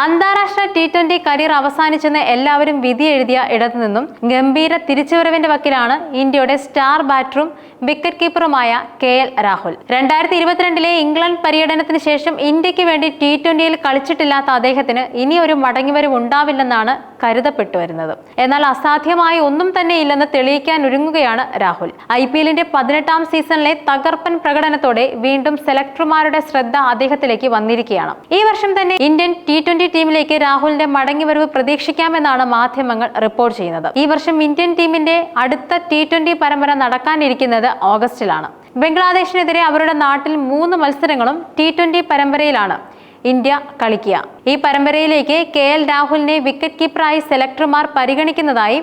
അന്താരാഷ്ട്ര T twenty career അവസാനിച്ചെന്ന് എല്ലാവരും വിധി എഴുതിയ ഇടത്തു നിന്നും ഗംഭീര തിരിച്ചുവരവിന്റെ വക്കിലാണ് ഇന്ത്യയുടെ സ്റ്റാർ ബാറ്ററും വിക്കറ്റ് കീപ്പറുമായ കെ എൽ രാഹുൽ. രണ്ടായിരത്തി ഇരുപത്തിരണ്ടിലെ ഇംഗ്ലണ്ട് പര്യടനത്തിന് ശേഷം ഇന്ത്യയ്ക്ക് വേണ്ടി ടി ട്വന്റിയിൽ കളിച്ചിട്ടില്ലാത്ത അദ്ദേഹത്തിന് ഇനി ഒരു മടങ്ങിവരവ് ഉണ്ടാവില്ലെന്നാണ് കരുതപ്പെട്ടു വരുന്നത്. എന്നാൽ അസാധ്യമായ ഒന്നും തന്നെ ഇല്ലെന്ന് തെളിയിക്കാൻ ഒരുങ്ങുകയാണ് രാഹുൽ. ഐ പി എല്ലിന്റെ പതിനെട്ടാം സീസണിലെ തകർപ്പൻ പ്രകടനത്തോടെ വീണ്ടും സെലക്ടർമാരുടെ ശ്രദ്ധ അദ്ദേഹത്തിലേക്ക് വന്നിരിക്കുകയാണ്. ഈ വർഷം തന്നെ ഇന്ത്യൻ ടി ട്വന്റി ടീമിലേക്ക് രാഹുലിന്റെ മടങ്ങിവരവ് പ്രതീക്ഷിക്കാമെന്നാണ് മാധ്യമങ്ങൾ റിപ്പോർട്ട് ചെയ്യുന്നത്. ഈ വർഷം ഇന്ത്യൻ ടീമിന്റെ അടുത്ത ടി ട്വന്റി പരമ്പര നടക്കാനിരിക്കുന്നത് ഓഗസ്റ്റിലാണ്. ബംഗ്ലാദേശിനെതിരെ അവരുടെ നാട്ടിൽ മൂന്ന് മത്സരങ്ങളും ടി ട്വന്റി പരമ്പരയിലാണ് ഇന്ത്യ കളിക്കുക. ഈ പരമ്പരയിലേക്ക് കെ എൽ രാഹുലിനെ വിക്കറ്റ് കീപ്പറായി സെലക്ടർമാർ പരിഗണിക്കുന്നതായി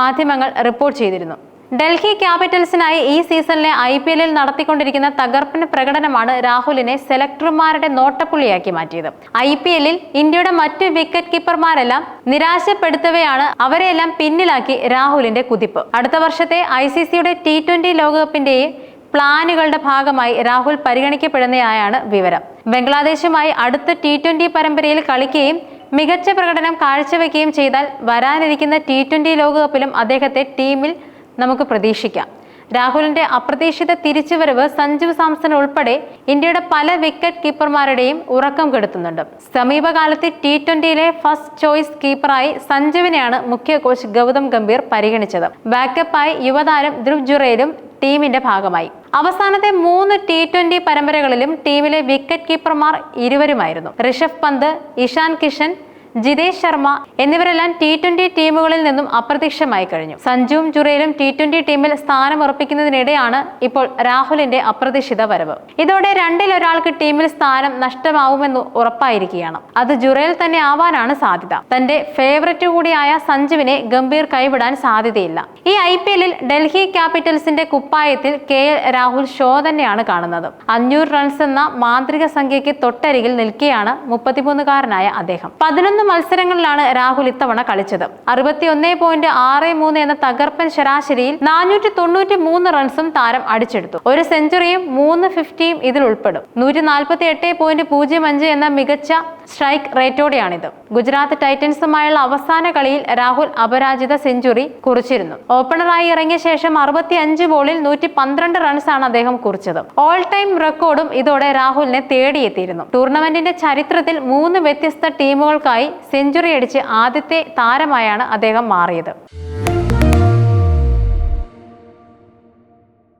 മാധ്യമങ്ങൾ റിപ്പോർട്ട് ചെയ്തിരുന്നു. ഡൽഹി ക്യാപിറ്റൽസിനായി ഈ സീസണിലെ ഐ പി എല്ലിൽ നടത്തിക്കൊണ്ടിരിക്കുന്ന തകർപ്പൻ പ്രകടനമാണ് രാഹുലിനെ സെലക്ടർമാരുടെ നോട്ടപ്പുള്ളിയാക്കി മാറ്റിയത്. ഐ പി എല്ലിൽ ഇന്ത്യയുടെ മറ്റ് വിക്കറ്റ് കീപ്പർമാരെല്ലാം നിരാശപ്പെടുത്തവെയാണ് അവരെയെല്ലാം പിന്നിലാക്കി രാഹുലിന്റെ കുതിപ്പ്. അടുത്ത വർഷത്തെ ഐ സി സിയുടെ ടി ട്വന്റി ലോകകപ്പിന്റെയും പ്ലാനുകളുടെ ഭാഗമായി രാഹുൽ പരിഗണിക്കപ്പെടുന്നതായാണ് വിവരം. ബംഗ്ലാദേശുമായി അടുത്ത ടി ട്വന്റി പരമ്പരയിൽ കളിക്കുകയും മികച്ച പ്രകടനം കാഴ്ചവെക്കുകയും ചെയ്താൽ വരാനിരിക്കുന്ന ടി ട്വന്റി ലോകകപ്പിലും അദ്ദേഹത്തെ ടീമിൽ നമുക്ക് പ്രതീക്ഷിക്കാം. രാഹുലിന്റെ അപ്രതീക്ഷിത തിരിച്ചുവരവ് സഞ്ജു സാംസൺ ഉൾപ്പെടെ ഇന്ത്യയുടെ പല വിക്കറ്റ് കീപ്പർമാരുടെയും ഉറക്കം കെടുത്തുന്നുണ്ട്. സമീപകാലത്ത് ടി ട്വന്റിയിലെ ഫസ്റ്റ് ചോയ്സ് കീപ്പറായി സഞ്ജുവിനെയാണ് മുഖ്യ കോച്ച് ഗൗതം ഗംഭീർ പരിഗണിച്ചത്. ബാക്കപ്പായി യുവതാരം ധ്രുവ് ജുറേലും ടീമിന്റെ ഭാഗമായി. അവസാനത്തെ മൂന്ന് ടി ട്വന്റി പരമ്പരകളിലും ടീമിലെ വിക്കറ്റ് കീപ്പർമാർ ഇരുവരുമായിരുന്നു. ഋഷഭ് പന്ത് ഇഷാൻ കിഷൻ ജിതേഷ് ശർമ്മ എന്നിവരെല്ലാം ടി ട്വന്റി ടീമുകളിൽ നിന്നും അപ്രത്യക്ഷമായി കഴിഞ്ഞു. സഞ്ജുവും ജുറയിലും ടി ട്വന്റി ടീമിൽ സ്ഥാനം ഉറപ്പിക്കുന്നതിനിടെയാണ് ഇപ്പോൾ രാഹുലിന്റെ അപ്രതീക്ഷിത വരവ്. ഇതോടെ രണ്ടിൽ ഒരാൾക്ക് ടീമിൽ സ്ഥാനം നഷ്ടമാവുമെന്ന് ഉറപ്പായിരിക്കുകയാണ്. അത് ജുറയിൽ തന്നെ ആവാനാണ് സാധ്യത. തന്റെ ഫേവററ്റ് കൂടിയായ സഞ്ജുവിനെ ഗംഭീർ കൈവിടാൻ സാധ്യതയില്ല. ഈ ഐ പി എല്ലിൽ ഡൽഹി ക്യാപിറ്റൽസിന്റെ കുപ്പായത്തിൽ കെ എൽ രാഹുൽ ഷോ തന്നെയാണ് കാണുന്നത്. അഞ്ഞൂറ് റൺസ് എന്ന മാന്ത്രിക സംഖ്യയ്ക്ക് തൊട്ടരികിൽ നിൽക്കുകയാണ് മുപ്പത്തിമൂന്നുകാരനായ അദ്ദേഹം. പതിനൊന്ന് മത്സരങ്ങളിലാണ് രാഹുൽ ഇത്തവണ കളിച്ചത്. അറുപത്തി ഒന്നേ പോയിന്റ് ആറ് മൂന്ന് എന്ന തകർപ്പൻ ശരാശരിയിൽ നാനൂറ്റി തൊണ്ണൂറ്റി മൂന്ന് റൺസും താരം അടിച്ചെടുത്തു. ഒരു സെഞ്ചുറിയും മൂന്ന് ഫിഫ്റ്റിയും ഇതിൽ ഉൾപ്പെടും. നൂറ്റി നാൽപ്പത്തി എട്ട് പോയിന്റ് പൂജ്യം അഞ്ച് എന്ന മികച്ച സ്ട്രൈക്ക് റേറ്റോടെയാണിത്. ഗുജറാത്ത് ടൈറ്റൻസുമായുള്ള അവസാന കളിയിൽ രാഹുൽ അപരാജിത സെഞ്ചുറി കുറിച്ചിരുന്നു. ഓപ്പണറായി ഇറങ്ങിയ ശേഷം അറുപത്തി അഞ്ച് ബോളിൽ നൂറ്റി പന്ത്രണ്ട് റൺസാണ് അദ്ദേഹം കുറിച്ചത്. ഓൾ ടൈം റെക്കോർഡും ഇതോടെ രാഹുലിനെ തേടിയെത്തിയിരുന്നു. ടൂർണമെന്റിന്റെ ചരിത്രത്തിൽ മൂന്ന് വ്യത്യസ്ത ടീമുകൾക്കായി സെഞ്ചുറി അടിച്ച് ആദ്യത്തെ താരമായാണ് അദ്ദേഹം മാറിയത്.